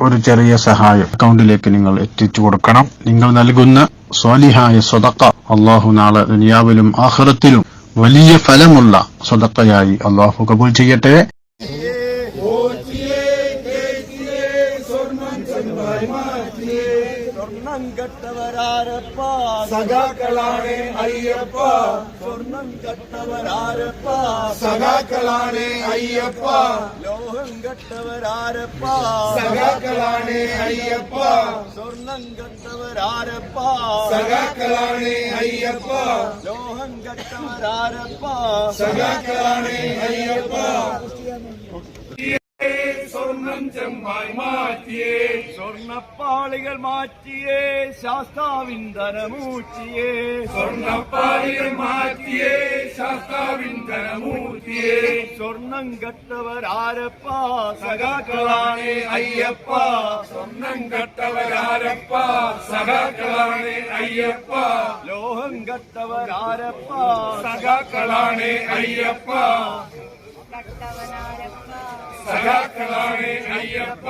ഒരു ചെറിയ സഹായം. അക്കൗണ്ടിലേക്ക് നിങ്ങൾ എത്തിച്ചു കൊടുക്കണം. നിങ്ങൾ നൽകുന്ന സ്വാലിഹായ സ്വതക്ക അള്ളാഹു നാളെ ദുനിയാവിലും ആഹ്റത്തിലും വലിയ ഫലമുള്ള സ്വതക്കയായി അള്ളാഹു കബൂൽ ചെയ്യട്ടെ. സ്വർണം കെട്ടവരാരപ്പ സഖാക്കളാണ് അയ്യപ്പ സ്വർണം കെട്ടവരാരപ്പ. സഖാക്കളാണ് അയ്യപ്പ. ലോഹം കെട്ടവരാരപ്പ. സഖാക്കളാണ് അയ്യപ്പ. സ്വർണം കെട്ടവരാരപ്പ. സഖാക്കളാണ് അയ്യപ്പ. ലോഹം കെട്ടവരാരപ്പ. സഖാക്കളാണ് അയ്യപ്പ. സ്വർണം ചെമ്പായി മാറ്റിയേ. സ്വർണപ്പാളികൾ മാറ്റിയേ ശാസ്താവിൻ ധനമൂറ്റിയേ സ്വർണപ്പാലികൾ മാറ്റിയേ ശാസ്താവിൻ ധനമൂർത്തിയേ. സ്വർണം കെട്ടവരാരപ്പ സഖാക്കളാണ് അയ്യപ്പ. സ്വർണം കെട്ടവരാരപ്പ സഖാക്കളാണ് അയ്യപ്പ. ലോഹം കെട്ടവരാരപ്പ സഖാക്കളാണ് അയ്യപ്പ. സഖാക്കളാണ് അയ്യപ്പ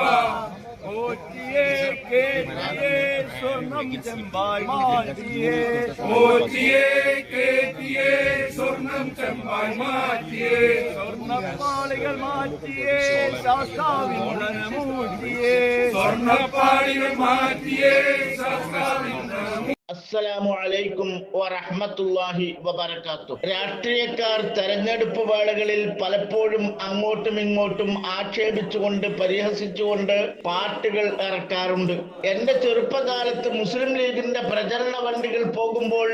ഓറ്റിയേ കേറ്റിയേ സ്വർണം ചെമ്പായി മാറ്റിയേ പോറ്റിയേ കേറ്റിയേ സ്വർണം ചെമ്പായി മാറ്റിയേ സ്വർണപ്പാളികൾ മാറ്റിയേ ശാസ്താവിൻ ധനമൂറ്റിയേ സ്വർണപ്പാടികൾ മാറ്റിയേ ശാസ്താവിൻ അസ്സലാമു അലൈക്കും വറഹ്മത്തുള്ളാഹി വബറകാത്തു. രാഷ്ട്രീയക്കാർ തെരഞ്ഞെടുപ്പ് വേളകളിൽ പലപ്പോഴും അങ്ങോട്ടും ഇങ്ങോട്ടും ആക്ഷേപിച്ചുകൊണ്ട് പരിഹസിച്ചുകൊണ്ട് പാട്ടുകൾ ഇറക്കാറുണ്ട്. എന്റെ ചെറുപ്പകാലത്ത് മുസ്ലിം ലീഗിന്റെ പ്രചരണ വണ്ടികൾ പോകുമ്പോൾ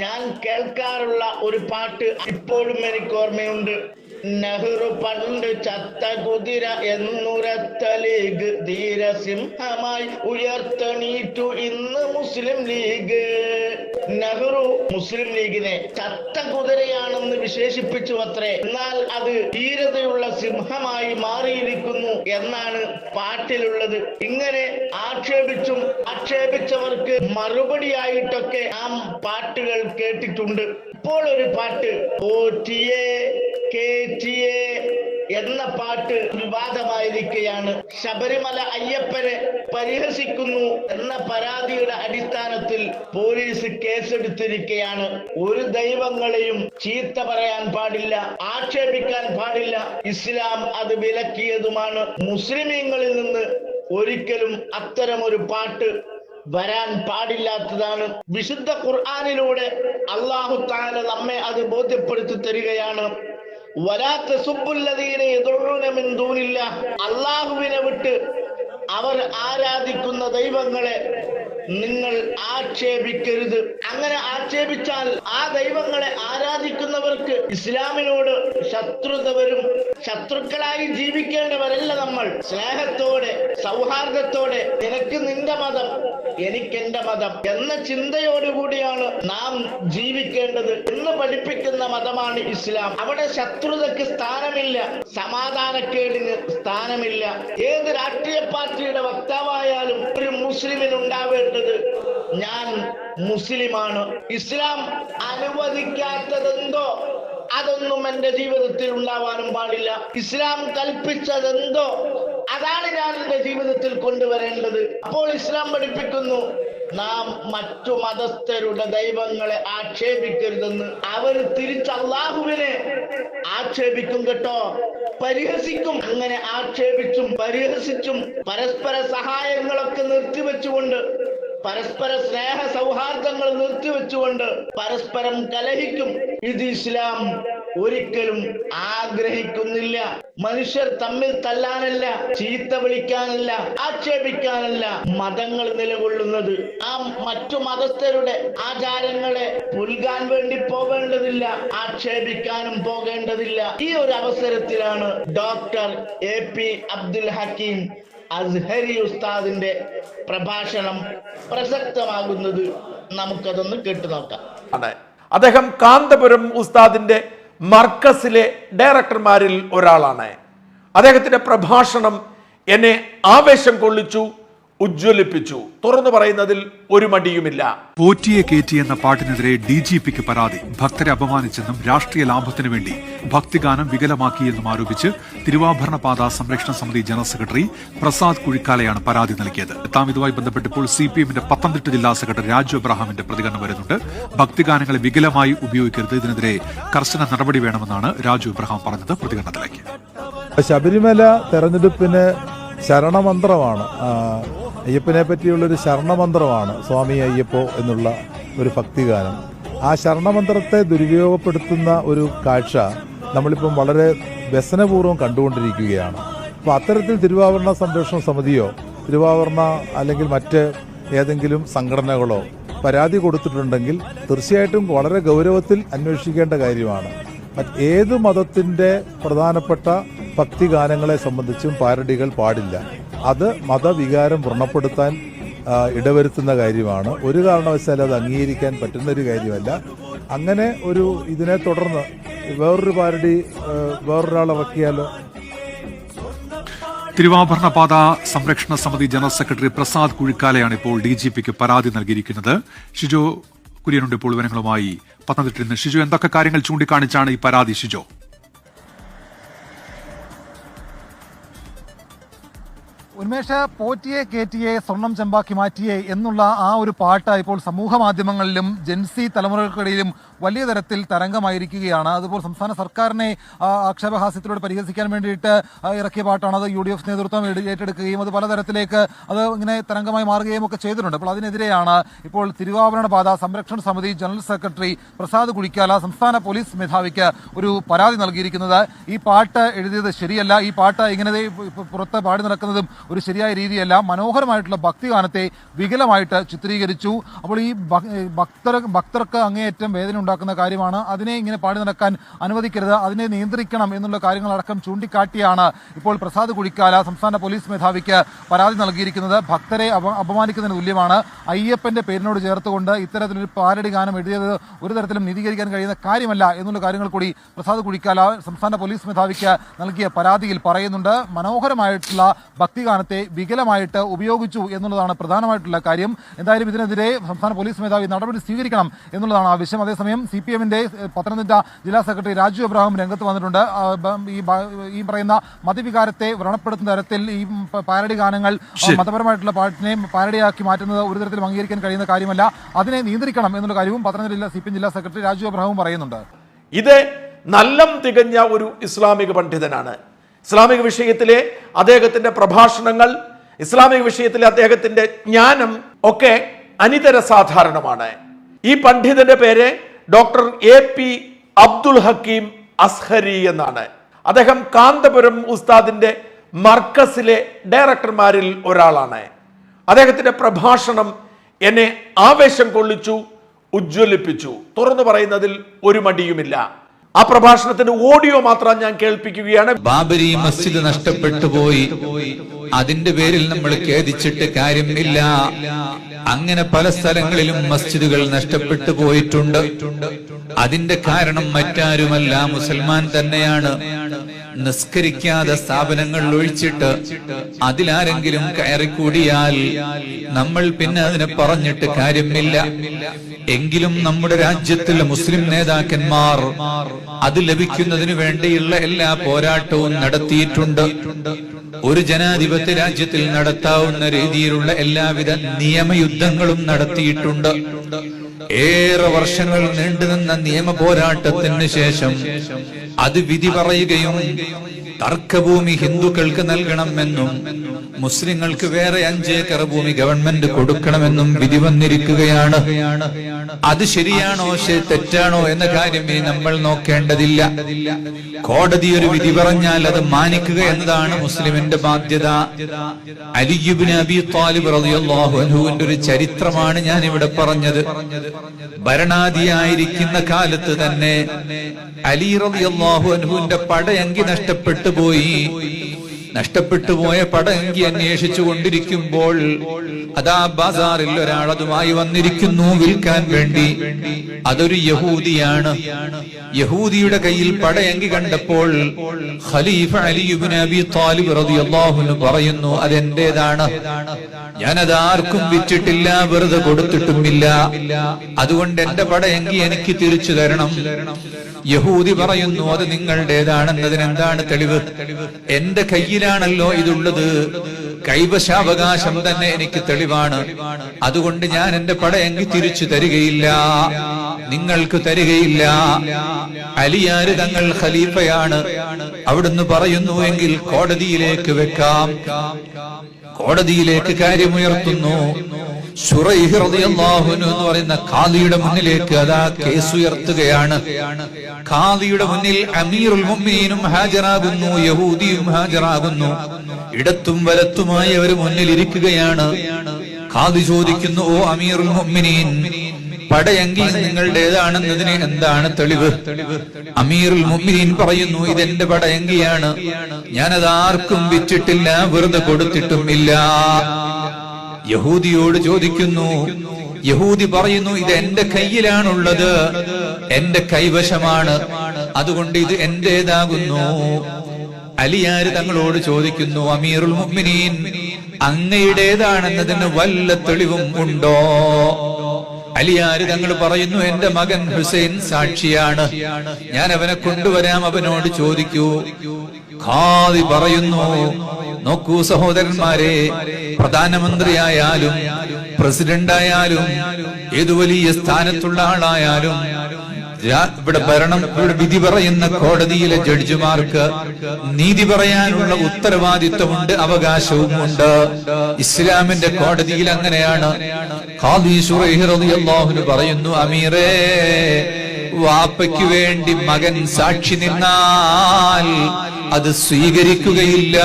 ഞാൻ കേൾക്കാറുള്ള ഒരു പാട്ട് ഇപ്പോഴും എനിക്ക് ഓർമ്മയുണ്ട്. നെഹ്റു പണ്ട് ചത്ത കുതിര എന്നുരത്ത ലീഗ് ധീരസിംഹമായി ഉയർത്തണീറ്റു ഇന്ന് മുസ്ലിം ലീഗ്. നെഹ്റു മുസ്ലിം ലീഗിനെ ചത്ത കുതിരയാണെന്ന് വിശേഷിപ്പിച്ചു അത്രേ എന്നാൽ അത് ധീരതയുള്ള സിംഹമായി മാറിയിരിക്കുന്നു എന്നാണ് പാട്ടിലുള്ളത്. ഇങ്ങനെ ആക്ഷേപിച്ചും ആക്ഷേപിച്ചവർക്ക് മറുപടിയായിട്ടൊക്കെ ആ പാട്ടുകൾ കേട്ടിട്ടുണ്ട്. ഇപ്പോൾ ഒരു പാട്ട് ഓറ്റിയേ എ എന്ന പാട്ട് വിവാദമായിരിക്കുകയാണ്. ശബരിമല അയ്യപ്പനെ പരിഹസിക്കുന്നു എന്ന പരാതിയുടെ അടിസ്ഥാനത്തിൽ പോലീസ് കേസെടുത്തിരിക്കുകയാണ്. ഒരു ദൈവങ്ങളെയും ചീത്ത പറയാൻ പാടില്ല ആക്ഷേപിക്കാൻ പാടില്ല. ഇസ്ലാം അത് വിലക്കിയതുമാണ്. മുസ്ലിമീങ്ങളിൽ നിന്ന് ഒരിക്കലും അത്തരമൊരു പാട്ട് വരാൻ പാടില്ലാത്തതാണ്. വിശുദ്ധ ഖുർആാനിലൂടെ അള്ളാഹു താല നമ്മെ അത് ബോധ്യപ്പെടുത്തി തരികയാണ്. അള്ളാഹുവിനെ വിട്ട് അവർ ആരാധിക്കുന്ന ദൈവങ്ങളെ നിങ്ങൾ ആക്ഷേപിക്കരുത്. അങ്ങനെ ആക്ഷേപിച്ചാൽ ആ ദൈവങ്ങളെ ആരാധിക്കുന്നവർക്ക് ഇസ്ലാമിനോട് ശത്രുത വരും ശത്രുക്കളായി ജീവിക്കേണ്ടവരല്ല നമ്മൾ. സ്നേഹത്തോടെ സൗഹാർദ്ദത്തോടെ നിനക്ക് നിന്റെ മതം എനിക്ക് എന്റെ മതം എന്ന ചിന്തയോടുകൂടിയാണ് നാം ജീവിക്കേണ്ടത് എന്ന് പഠിപ്പിക്കുന്ന മതമാണ് ഇസ്ലാം. അവിടെ ശത്രുതക്ക് സ്ഥാനമില്ല സമാധാനക്കേടിന് സ്ഥാനമില്ല. ഏത് രാഷ്ട്രീയ പാർട്ടിയുടെ വക്താവായാലും ഒരു മുസ്ലിമിന് ഉണ്ടാവേണ്ടത് ഞാൻ മുസ്ലിമാണ്. ഇസ്ലാം അനുവദിക്കാത്തതെന്തോ അതൊന്നും എന്റെ ജീവിതത്തിൽ ഉണ്ടാവാനും പാടില്ല. ഇസ്ലാം കൽപ്പിച്ചതെന്തോ അതാണ് ഞാൻ എന്റെ ജീവിതത്തിൽ കൊണ്ടുവരേണ്ടത്. അപ്പോൾ ഇസ്ലാം പഠിപ്പിക്കുന്നു നാം മറ്റു മതസ്ഥരുടെ ദൈവങ്ങളെ ആക്ഷേപിക്കരുതെന്ന്. അവർ തിരിച്ച് അള്ളാഹുവിനെ ആക്ഷേപിക്കും കേട്ടോ. പരിഹസിക്കും. അങ്ങനെ ആക്ഷേപിച്ചും പരിഹസിച്ചും പരസ്പര സഹായങ്ങളൊക്കെ നിർത്തിവെച്ചുകൊണ്ട് പരസ്പര സ്നേഹ സൗഹാർദ്ദങ്ങൾ നിർത്തിവെച്ചുകൊണ്ട് പരസ്പരം കലഹിക്കും. ഇത് ഇസ്ലാം ഒരിക്കലും ആഗ്രഹിക്കുന്നില്ല. മനുഷ്യർ തമ്മിൽ തല്ലാനല്ല ചീത്ത വിളിക്കാനല്ല ആക്ഷേപിക്കാനല്ല മതങ്ങൾ നിലകൊള്ളുന്നത്. ആ മറ്റു മതസ്ഥരുടെ ആചാരങ്ങളെ പുൽകാൻ വേണ്ടി പോകേണ്ടതില്ല ആക്ഷേപിക്കാനും പോകേണ്ടതില്ല. ഈ ഒരു അവസരത്തിലാണ് doctor A P Abdul Hakeem Azhari ഉസ്താദിന്റെ പ്രഭാഷണം പ്രസക്തമാകുന്നത് നമുക്കതൊന്ന് കേട്ടു നോക്കാം. അതെ. അദ്ദേഹം കാന്തപുരം ഉസ്താദിന്റെ മർക്കസിലെ ഡയറക്ടർമാരിൽ ഒരാളാണ്. അദ്ദേഹത്തിന്റെ പ്രഭാഷണം എന്നെ ആവേശം കൊള്ളിച്ചു ഉജ്ജ്വലിപ്പിച്ചു. തുറന്നു പറയുന്നതിൽ ഒരു മടിയുമില്ല. പോറ്റിയെ കേറ്റി എന്ന പാട്ടിനെതിരെ ഡി ജി പിക്ക് പരാതി. ഭക്തരെ അപമാനിച്ചെന്നും രാഷ്ട്രീയ ലാഭത്തിനു വേണ്ടി ഭക്തിഗാനം വികലമാക്കിയെന്നും ആരോപിച്ച് തിരുവാഭരണ പാത സംരക്ഷണ സമിതി ജനറൽ സെക്രട്ടറി പ്രസാദ് കുഴിക്കാലയാണ് പരാതി നൽകിയത്. താം ഇതുമായി ബന്ധപ്പെട്ടപ്പോൾ സി പി എമ്മിന്റെ പത്തനംതിട്ട ജില്ലാ സെക്രട്ടറി രാജു അബ്രഹാമിന്റെ പ്രതികരണം വരുന്നുണ്ട്. ഭക്തിഗാനങ്ങളെ വികലമായി ഉപയോഗിക്കരുത്. ഇതിനെതിരെ കർശന നടപടി വേണമെന്നാണ് രാജു അബ്രഹാം പറഞ്ഞത് പ്രതികരണത്തിലേക്ക്. ശബരിമല തെരഞ്ഞെടുപ്പിന് ശരണമന്ത്രമാണ് അയ്യപ്പനെ പറ്റിയുള്ളൊരു ശരണമന്ത്രമാണ് സ്വാമി അയ്യപ്പോ എന്നുള്ള ഒരു ഭക്തിഗാനം. ആ ശരണമന്ത്രത്തെ ദുരുപയോഗപ്പെടുത്തുന്ന ഒരു കാഴ്ച നമ്മളിപ്പം വളരെ വ്യസനപൂർവം കണ്ടുകൊണ്ടിരിക്കുകയാണ്. അപ്പോൾ അത്തരത്തിൽ തിരുവാഭരണ സംരക്ഷണ സമിതിയോ തിരുവാഭരണ അല്ലെങ്കിൽ മറ്റ് ഏതെങ്കിലും സംഘടനകളോ പരാതി കൊടുത്തിട്ടുണ്ടെങ്കിൽ തീർച്ചയായിട്ടും വളരെ ഗൗരവത്തിൽ അന്വേഷിക്കേണ്ട കാര്യമാണ്. ഏത് മതത്തിന്റെ പ്രധാനപ്പെട്ട ഭക്തിഗാനങ്ങളെ സംബന്ധിച്ചും പാരഡികൾ പാടില്ല. അത് മതവികാരം വ്രണപ്പെടുത്താൻ ഇടവരുത്തുന്ന കാര്യമാണ്. ഒരു കാരണവശാലും അത് അംഗീകരിക്കാൻ പറ്റുന്ന ഒരു കാര്യമല്ല. അങ്ങനെ ഒരു ഇതിനെ തുടർന്ന് വേറൊരു പാരടി വേറൊരാൾ തിരുവാഭരണ പാത സംരക്ഷണ സമിതി ജനറൽ സെക്രട്ടറി പ്രസാദ് കുഴിക്കാലയാണ് ഇപ്പോൾ ഡി ജി പിക്ക് പരാതി നൽകിയിരിക്കുന്നത്. ഷിജോ കുര്യനുണ്ട് ഇപ്പോൾ വിവരങ്ങളുമായി. പത്തനംതിട്ടയിൽ നിന്ന് ഷിജോ എന്തൊക്കെ കാര്യങ്ങൾ ചൂണ്ടിക്കാണിച്ചാണ് ഈ പരാതി ഷിജോ? ഉന്മേഷ പോറ്റിയെ കേറ്റിയെ സ്വർണം ചെമ്പാക്കി മാറ്റിയെ എന്നുള്ള ആ ഒരു പാട്ട് ഇപ്പോൾ സമൂഹ മാധ്യമങ്ങളിലും ജെൻസി തലമുറകൾക്കിടയിലും വലിയ തരത്തിൽ തരംഗമായിരിക്കുകയാണ്. അതുപോലെ സംസ്ഥാന സർക്കാരിനെ ആക്ഷേപഹാസ്യത്തിലൂടെ പരിഹസിക്കാൻ വേണ്ടിയിട്ട് ഇറക്കിയ പാട്ടാണ് അത്. യു ഡി എഫ് നേതൃത്വം ഏറ്റെടുക്കുകയും അത് പലതരത്തിലേക്ക് അത് ഇങ്ങനെ തരംഗമായി മാറുകയും ഒക്കെ ചെയ്തിട്ടുണ്ട്. അപ്പോൾ അതിനെതിരെയാണ് ഇപ്പോൾ തിരുവാഭരണ പാത സംരക്ഷണ സമിതി ജനറൽ സെക്രട്ടറി പ്രസാദ് കുളിക്കാല സംസ്ഥാന പോലീസ് മേധാവിക്ക് ഒരു പരാതി നൽകിയിരിക്കുന്നത്. ഈ പാട്ട് എഴുതിയത് ശരിയല്ല. ഈ പാട്ട് ഇങ്ങനെ പുറത്ത് പാടി നടക്കുന്നതും ഒരു ശരിയായ രീതിയല്ല. മനോഹരമായിട്ടുള്ള ഭക്തിഗാനത്തെ വികലമായിട്ട് ചിത്രീകരിച്ചു. അപ്പോൾ ഈ ഭക്തർ ഭക്തർക്ക് അങ്ങേയറ്റം വേദന ഉണ്ടാക്കുന്ന കാര്യമാണ്. അതിനെ ഇങ്ങനെ പാടി നടക്കാൻ അനുവദിക്കരുത്. അതിനെ നിയന്ത്രിക്കണം എന്നുള്ള കാര്യങ്ങളടക്കം ചൂണ്ടിക്കാട്ടിയാണ് ഇപ്പോൾ പ്രസാദ് കുഴിക്കാല സംസ്ഥാന പോലീസ് മേധാവിക്ക് പരാതി നൽകിയിരിക്കുന്നത്. ഭക്തരെ അപ- അപമാനിക്കുന്നതിന് തുല്യമാണ്. അയ്യപ്പന്റെ പേരിനോട് ചേർത്തുകൊണ്ട് ഇത്തരത്തിലൊരു പാരടി ഗാനം എഴുതിയത് ഒരു തരത്തിലും നീതീകരിക്കാൻ കഴിയുന്ന കാര്യമല്ല എന്നുള്ള കാര്യങ്ങൾ കൂടി പ്രസാദ് കുഴിക്കാല സംസ്ഥാന പോലീസ് മേധാവിക്ക് നൽകിയ പരാതിയിൽ പറയുന്നുണ്ട്. മനോഹരമായിട്ടുള്ള ഭക്തിഗാനത്തെ വികലമായിട്ട് ഉപയോഗിച്ചു എന്നുള്ളതാണ് പ്രധാനമായിട്ടുള്ള കാര്യം. എന്തായാലും ഇതിനെതിരെ സംസ്ഥാന പോലീസ് മേധാവി നടപടി സ്വീകരിക്കണം എന്നുള്ളതാണ് ആവശ്യം അതേസമയം സി പി എമ്മിന്റെ പത്തനംതിട്ട ജില്ലാ സെക്രട്ടറി രാജു അബ്രഹാം രംഗത്ത് വന്നിട്ടുണ്ട്. ഈ പറയുന്ന മതവികാരത്തെ വ്രണപ്പെടുത്തുന്ന തരത്തിൽ ഈ പാരഡി ഗാനങ്ങൾ മതപരമായിട്ടുള്ള പാട്ടിനെ പാരഡിയാക്കി മാറ്റുന്നത് ഒരു തരത്തിലും അംഗീകരിക്കാൻ കഴിയുന്ന കാര്യമല്ല. അതിനെ നിയന്ത്രിക്കണം എന്നുള്ള കാര്യവും പത്തനംതിട്ട സി പി എം ജില്ലാ സെക്രട്ടറി രാജു അബ്രഹാം പറയുന്നുണ്ട്. ഇത് നല്ലം തികഞ്ഞ ഒരു ഇസ്ലാമിക പണ്ഡിതനാണ്. ഇസ്ലാമിക വിഷയത്തിലെ അദ്ദേഹത്തിന്റെ പ്രഭാഷണങ്ങൾ ഇസ്ലാമിക വിഷയത്തിൽ അദ്ദേഹത്തിന്റെ ജ്ഞാനം ഒക്കെ അനിതര സാധാരണമാണ്. ഈ പണ്ഡിതന്റെ പേര് doctor A P Abdul Hakeem Azhari എന്നാണ്. അദ്ദേഹം കാന്തപുരം ഉസ്താദിന്റെ മർക്കസിലെ ഡയറക്ടർമാരിൽ ഒരാളാണ്. അദ്ദേഹത്തിന്റെ പ്രഭാഷണം എന്നെ ആവേശം കൊള്ളിച്ചു ഉജ്ജ്വലിപ്പിച്ചു. തുറന്നു പറയുന്നതിൽ ഒരു മടിയുമില്ല. ആ പ്രഭാഷണത്തിന്റെ ഓഡിയോ മാത്രം ഞാൻ കേൾപ്പിക്കുകയാണ്. ബാബരി മസ്ജിദ് നഷ്ടപ്പെട്ടു പോയി. അതിന്റെ പേരിൽ നമ്മൾ ഖേദിച്ചിട്ട് കാര്യമില്ല. അങ്ങനെ പല സ്ഥലങ്ങളിലും മസ്ജിദുകൾ നഷ്ടപ്പെട്ടു പോയിട്ടുണ്ട്. അതിന്റെ കാരണം മറ്റാരുമല്ല മുസൽമാൻ തന്നെയാണ്. നിസ്കരിക്കാതെ സ്ഥാപനങ്ങൾ ഒഴിച്ചിട്ട് അതിലാരെങ്കിലും കയറിക്കൂടിയാൽ നമ്മൾ പിന്നെ അതിനെ പറഞ്ഞിട്ട് കാര്യമില്ല. എങ്കിലും നമ്മുടെ രാജ്യത്തിലെ മുസ്ലിം നേതാക്കന്മാർ അത് ലഭിക്കുന്നതിന് വേണ്ടിയുള്ള എല്ലാ പോരാട്ടവും നടത്തിയിട്ടുണ്ട്. ഒരു ജനാധിപത്യ രാജ്യത്തിൽ നടത്താവുന്ന രീതിയിലുള്ള എല്ലാവിധ നിയമയുദ്ധങ്ങളും നടത്തിയിട്ടുണ്ട്. ഏറെ വർഷങ്ങൾ നീണ്ടുനിന്ന നിയമ പോരാട്ടത്തിന് ശേഷം അത് വിധി പറയുകയും തർക്കഭൂമി ഹിന്ദുക്കൾക്ക് നൽകണമെന്നും മുസ്ലിങ്ങൾക്ക് വേറെ അഞ്ചേക്കർ ഭൂമി ഗവൺമെന്റ് കൊടുക്കണമെന്നും വിധി വന്നിരിക്കുകയാണ്. അത് ശരിയാണോ ശരി- തെറ്റാണോ എന്ന കാര്യം ഇനി നമ്മൾ നോക്കേണ്ടതില്ല. കോടതി ഒരു വിധി പറഞ്ഞാൽ അത് മാനിക്കുക എന്നതാണ് മുസ്ലിമിന്റെ ബാധ്യത. അലിയുബിന് അബി താലിബ് റളിയല്ലാഹു അൻഹുവിന്റെ ഒരു ചരിത്രമാണ് ഞാൻ ഇവിടെ പറഞ്ഞത്. ഭരണാധിയായിരിക്കുന്ന കാലത്ത് തന്നെ അലി റളിയല്ലാഹു അനുഹുവിന്റെ പടയങ്കി നഷ്ടപ്പെട്ടു. പോയി നഷ്ടപ്പെട്ടു പോയ പടങ്കി അന്വേഷിച്ചു കൊണ്ടിരിക്കുമ്പോൾ അതാ ബസാറിൽ ഒരാൾ അതുമായി വന്നിരിക്കുന്നു വിൽക്കാൻ വേണ്ടി. അതൊരു യഹൂദിയാണ്. യഹൂദിയുടെ കയ്യിൽ പടയങ്കി കണ്ടപ്പോൾ ഖലീഫ അലിയുബിൻ അബി താലിബ് റളിയല്ലാഹു അൻഹു പറയുന്നു അതെന്റേതാണ്? ഞാനത് ആർക്കും വിറ്റിട്ടില്ല വെറുതെ കൊടുത്തിട്ടുമില്ല. അതുകൊണ്ട് എന്റെ പടയങ്കി എനിക്ക് തിരിച്ചു തരണം. യഹൂദി പറയുന്നു അത് നിങ്ങളുടേതാണെന്നതിന് എന്താണ് തെളിവ്? എന്റെ കയ്യിലാണല്ലോ ഇതുള്ളത്. കൈവശാവകാശം തന്നെ എനിക്ക് തെളിവാണ്. അതുകൊണ്ട് ഞാൻ എന്റെ പടയങ്കി തിരിച്ചു തരികയില്ല. നിങ്ങൾക്ക് തരികയില്ല. അലിയാര് തങ്ങൾ ഖലീഫയാണ്. അവിടുന്ന് പറയുന്നു എങ്കിൽ കോടതിയിലേക്ക് വെക്കാം. കോടതിയിലേക്ക് കാര്യമുയർത്തുന്നു. എന്ന് പറയുന്ന ഖാദിയുടെ മുന്നിലേക്ക് അതാ കേസ് ഉയർത്തുകയാണ് ഖാദിയുടെ മുന്നിൽ അമീറുൽ മുഅ്മിനീനും ഹാജരാകുന്നു യഹൂദിയും ഹാജരാകുന്നു. ഇടത്തും വലത്തുമായി അവർ മുന്നിൽ ഇരിക്കുകയാണ് ഖാദി ചോദിക്കുന്നു ഓ അമീറുൽ മുഅ്മിനീൻ പടയെങ്കിൽ നിങ്ങളുടേതാണെന്നതിന് എന്താണ് തെളിവ്? അമീറുൽ മുഅ്മിനീൻ പറയുന്നു ഇതെന്റെ പടയങ്കിയാണ് ഞാനത് ആർക്കും വിറ്റിട്ടില്ല വെറുതെ കൊടുത്തിട്ടും ഇല്ല. യഹൂദിയോട് ചോദിക്കുന്നു യഹൂദി പറയുന്നു ഇത് എന്റെ കയ്യിലാണുള്ളത് എന്റെ കൈവശമാണ് അതുകൊണ്ട് ഇത് എന്റേതാകുന്നു അലിയാര് തങ്ങളോട് ചോദിക്കുന്നു അമീറുൽ മുഅ്മിനീൻ അങ്ങയുടേതാണെന്നതിന് വല്ല തെളിവും ഉണ്ടോ? അലിയാര് തങ്ങൾ പറയുന്നു എന്റെ മകൻ ഹുസൈൻ സാക്ഷിയാണ്. ഞാൻ അവനെ കൊണ്ടുവരാം അവനോട് ചോദിക്കൂ. ഖാദി പറയുന്നു. നോക്കൂ സഹോദരന്മാരെ പ്രധാനമന്ത്രിയായാലും പ്രസിഡന്റ് ആയാലും ഏതു വലിയ സ്ഥാനത്തുള്ള ആളായാലും ഇവിടെ ഭരണം ഇവിടെ വിധി പറയുന്ന കോടതിയിലെ ജഡ്ജിമാർക്ക് നീതി പറയാനുള്ള ഉത്തരവാദിത്വമുണ്ട് അവകാശവും ഉണ്ട്. ഇസ്ലാമിന്റെ കോടതിയിൽ അങ്ങനെയാണ്. പറയുന്നു അമീറേ വാപ്പയ്ക്ക് വേണ്ടി മകൻ സാക്ഷി നിന്നാൽ അത് സ്വീകരിക്കുകയില്ല.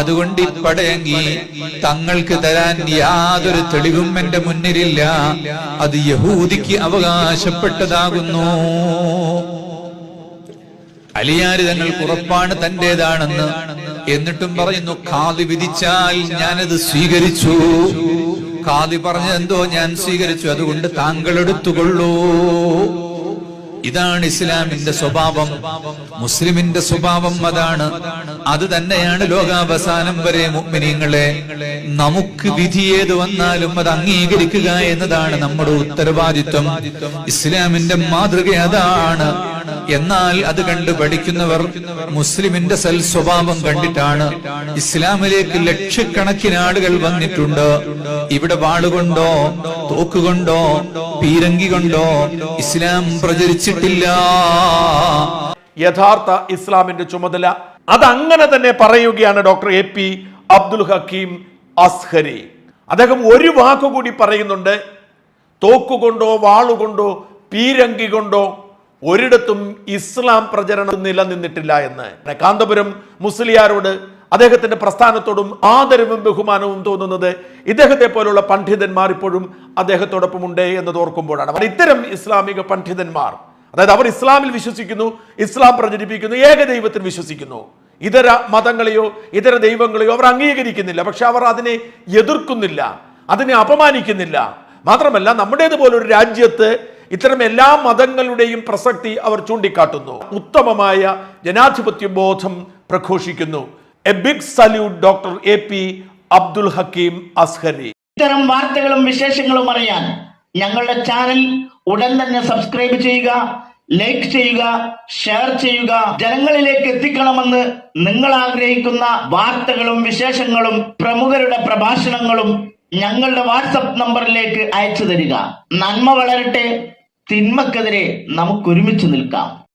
അതുകൊണ്ട് ഇപ്പടയങ്ങി തങ്ങൾക്ക് തരാൻ യാതൊരു തെളിവും എന്റെ മുന്നിലില്ല. അത് യഹൂദിക്ക് അവകാശപ്പെട്ടതാകുന്നു. അലിയാര് തങ്ങൾക്ക് ഉറപ്പാണ് തന്റേതാണെന്ന് എന്നിട്ടും പറയുന്നു കാതി വിധിച്ചാൽ ഞാനത് സ്വീകരിച്ചു. കാതി പറഞ്ഞതെന്തോ ഞാൻ സ്വീകരിച്ചു. അതുകൊണ്ട് താങ്കൾ എടുത്തുകൊള്ളൂ. ഇതാണ് ഇസ്ലാമിന്റെ സ്വഭാവം. മുസ്ലിമിന്റെ സ്വഭാവം അതാണ്. അത് തന്നെയാണ് ലോകാവസാനം വരെ മുഅ്മിനീങ്ങളെ നമുക്ക് വിധി ഏത് വന്നാലും അത് അംഗീകരിക്കുക എന്നതാണ് നമ്മുടെ ഉത്തരവാദിത്വം. ഇസ്ലാമിന്റെ മാതൃക അതാണ്. എന്നാൽ അത് കണ്ട് പഠിക്കുന്നവർ മുസ്ലിമിന്റെ സൽ സ്വഭാവം കണ്ടിട്ടാണ് ഇസ്ലാമിലേക്ക് ലക്ഷക്കണക്കിന് ആളുകൾ വന്നിട്ടുണ്ട്. ഇവിടെ വാളുകൊണ്ടോ തോക്കുകൊണ്ടോ പീരങ്കി കൊണ്ടോ ഇസ്ലാം പ്രചരിച്ചിട്ടില്ല. യഥാർത്ഥ ഇസ്ലാമിന്റെ ചുമതല അത് അങ്ങനെ തന്നെ പറയുകയാണ് doctor A P Abdul Hakeem Azhari. അദ്ദേഹം ഒരു വാക്കുകൂടി പറയുന്നുണ്ട്. തോക്കുകൊണ്ടോ വാളുകൊണ്ടോ പീരങ്കി കൊണ്ടോ ഒരിടത്തും ഇസ്ലാം പ്രചരണം നിലനിന്നിട്ടില്ല എന്ന്. കാന്തപുരം മുസ്ലിയാരോട് അദ്ദേഹത്തിന്റെ പ്രസ്ഥാനത്തോടും ആദരവും ബഹുമാനവും തോന്നുന്നത് ഇദ്ദേഹത്തെ പോലുള്ള പണ്ഡിതന്മാർ ഇപ്പോഴും അദ്ദേഹത്തോടൊപ്പം ഉണ്ട് എന്ന് ഓർക്കുമ്പോഴാണ്. അവർ ഇത്തരം ഇസ്ലാമിക പണ്ഡിതന്മാർ അതായത് അവർ ഇസ്ലാമിൽ വിശ്വസിക്കുന്നു ഇസ്ലാം പ്രചരിപ്പിക്കുന്നു ഏകദൈവത്തിൽ വിശ്വസിക്കുന്നു. ഇതര മതങ്ങളെയോ ഇതര ദൈവങ്ങളെയോ അവർ അംഗീകരിക്കുന്നില്ല. പക്ഷെ അവർ അതിനെ എതിർക്കുന്നില്ല അതിനെ അപമാനിക്കുന്നില്ല. മാത്രമല്ല നമ്മുടേതുപോലൊരു രാജ്യത്ത് ഇത്തരം എല്ലാ മതങ്ങളുടെയും പ്രസക്തി അവർ ചൂണ്ടിക്കാട്ടുന്നു. ഉത്തമമായ ജനാധിപത്യ ബോധം പ്രഘോഷിക്കുന്നു. A big salute doctor A P Abdul Hakeem Azhari. ഇത്തരം വാർത്തകളും വിശേഷങ്ങളും അറിയാൻ ഞങ്ങളുടെ ചാനൽ ഉടൻ തന്നെ സബ്സ്ക്രൈബ് ചെയ്യുക ലൈക്ക് ചെയ്യുക ഷെയർ ചെയ്യുക. ജനങ്ങളിലേക്ക് എത്തിക്കണമെന്ന് നിങ്ങൾ ആഗ്രഹിക്കുന്ന വാർത്തകളും വിശേഷങ്ങളും പ്രമുഖരുടെ പ്രഭാഷണങ്ങളും ഞങ്ങളുടെ വാട്സപ്പ് നമ്പറിലേക്ക് അയച്ചു തരിക. നന്മ വളരട്ടെ. തിന്മക്കെതിരെ നമുക്ക് ഒരുമിച്ച് നിൽക്കാം.